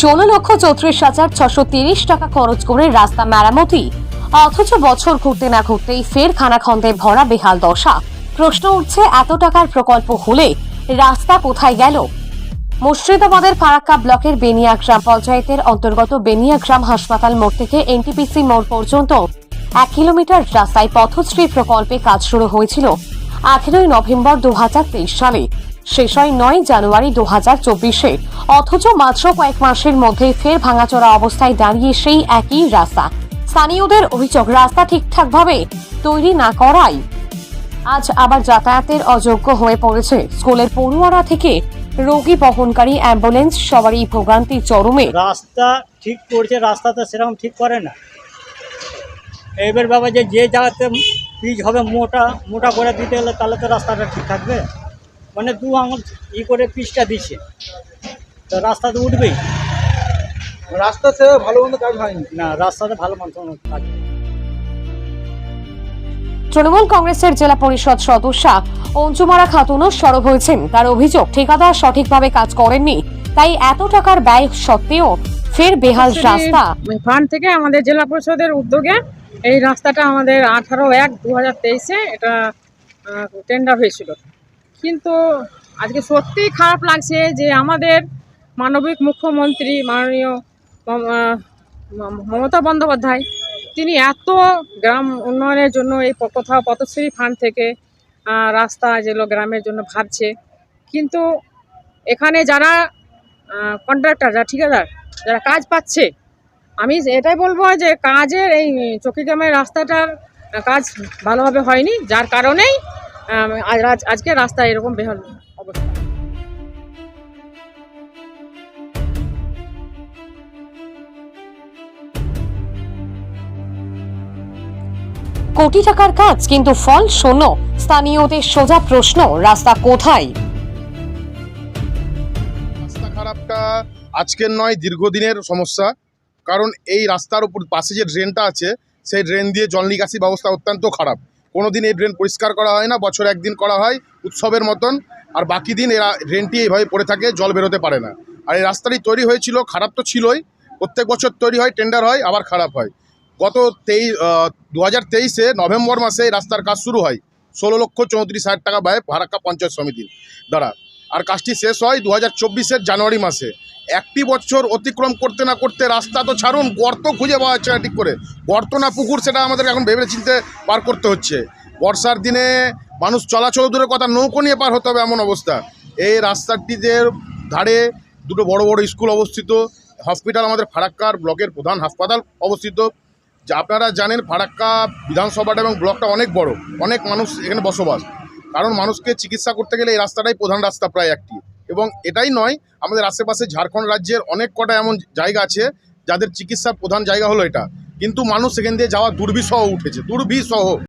ষোলো লক্ষ চৌত্রিশ হাজার ছশো তিরিশ টাকা খরচ করে রাস্তা মেরামতি। অথচ বছর ঘুরতে না ঘুরতেই ফের খানাখন্দে ভরা বেহাল দশা। প্রশ্ন উঠছে, এত টাকার প্রকল্প হলে রাস্তা কোথায় গেল? মুর্শিদাবাদের ফারাক্কা ব্লকের বেনিয়া গ্রাম পঞ্চায়েতের অন্তর্গত বেনিয়া গ্রাম হাসপাতাল মোড় থেকে এনটিপিসি মোড় পর্যন্ত এক কিলোমিটার রাস্তায় পথশ্রী প্রকল্পে কাজ শুরু হয়েছিল আঠেরোই নভেম্বর দু হাজার তেইশ সালে। শেষ হয় নয় জানুয়ারি দু হাজার চব্বিশে। অথচ মাত্র কয়েক মাসের মধ্যে ফের ভাঙাচোরা অবস্থায় দাঁড়িয়ে সেই একই রাস্তা। স্থানীয়দের অভিযোগ, রাস্তা ঠিকঠাকভাবে তৈরি না করায় আজ আবার যাতায়াতের অযোগ্য হয়ে পড়েছে। স্কুলের পড়ুয়ারা থেকে রোগী বহনকারী অ্যাম্বুলেন্স, সবারই ভোগান্তি চরমে। রাস্তা ঠিক করছে, রাস্তা তো সেরকম ঠিক করে না। এবার বাবা যে যে জায়গাতে পিচ হবে মোটা মোটা করে দিতে গেলে তাহলে তো রাস্তাটা ঠিক থাকবে। মানে দু আঙুল ই করে পিচটা দিচ্ছে তো রাস্তা তো উঠবেই। রাস্তা সে ভালো মন্দ কাজ হয়নি? না রাস্তাতে ভালো মন্দ কাজ তৃণমূল কংগ্রেসের জেলা পরিষদ সদস্যা অঞ্জুমারা খাতুনও সরব হয়েছেন। তার অভিযোগ ঠিকাদার সঠিকভাবে কাজ করেননি তাই এত টাকার ব্যয় সত্ত্বেও ফের বেহাল রাস্তা। ফান্ড থেকে আমাদের জেলা পরিষদের উদ্যোগে এই রাস্তাটা আমাদের আঠারো এক দু হাজার তেইশে এটা টেন্ডার হয়েছিল। কিন্তু আজকে সত্যিই খারাপ লাগছে যে আমাদের মানবিক মুখ্যমন্ত্রী মাননীয় মমতা বন্দ্যোপাধ্যায়, তিনি এত গ্রাম উন্নয়নের জন্য এই কোথাও পথশ্রী ফান্ড থেকে রাস্তা যেগুলো গ্রামের জন্য ভাবছে। কিন্তু এখানে যারা কন্ট্রাক্টর যারা ঠিকাদার, যারা কাজ পাচ্ছে, আমি এটাই বলব যে কাজের এই চকিগ্রামের রাস্তাটার কাজ ভালোভাবে হয়নি, যার কারণেই আজকে রাস্তা এরকম বেহাল অবস্থা। কোটি টাকার কাজ কিন্তু ফল শূন্য স্থানীয়দের সোজা প্রশ্ন রাস্তা কোথায়? রাস্তা খারাপটা আজকের নয় দীর্ঘদিনের সমস্যা। কারণ এই রাস্তার উপর পাশে যে ড্রেনটা আছে সেই ড্রেন দিয়ে জল নিকাশি ব্যবস্থা অত্যন্ত খারাপ। কোনো দিন এই ড্রেন পরিষ্কার করা হয় না, বছর একদিন করা হয় উৎসবের মতন, আর বাকি দিন এরা ড্রেনটি এইভাবে পড়ে থাকে, জল বেরোতে পারে না। আর এই রাস্তাটি তৈরি হয়েছিল, খারাপ তো ছিলই, প্রত্যেক বছর তৈরি হয় টেন্ডার হয়, আবার খারাপ হয়। গত তেই দু হাজার তেইশে নভেম্বর মাসে রাস্তার কাজ শুরু হয়, ষোলো লক্ষ চৌত্রিশ হাজার টাকা ব্যয় ভারাক্কা পঞ্চায়েত সমিতির। দ্বারা আর কাজটি শেষ হয় দু হাজার জানুয়ারি মাসে। একটি বছর অতিক্রম করতে না করতে রাস্তা তো ছাড়ুন, গর্ত খুঁজে পাওয়া যাচ্ছে ঠিক করে। গর্ত না পুকুর সেটা আমাদের এখন ভেবে চিনতে পার করতে হচ্ছে। বর্ষার দিনে মানুষ চলাচল দূরের কথা, নৌকো নিয়ে পার হতে হবে এমন অবস্থা। এই রাস্তাটিতে ধারে দুটো বড় বড় স্কুল অবস্থিত, হসপিটাল আমাদের ফারাক্কার ব্লকের প্রধান হাসপাতাল অবস্থিত। আপনারা জানেন, ফারাক্কা বিধানসভাটা এবং ব্লকটা অনেক বড়, অনেক মানুষ এখানে বসবাস। কারণ মানুষকে চিকিৎসা করতে গেলে এই রাস্তাটাই প্রধান রাস্তা প্রায় একটি। এবং এটাই নয়, আমাদের আশেপাশে ঝাড়খণ্ড রাজ্যের অনেক কটা এমন জায়গা আছে, যাদের চিকিৎসার প্রধান জায়গা হলো এটা। কিন্তু মানুষ সেখান দিয়ে যাওয়া দুর্বিষহ উঠেছে, দুর্বিষহ।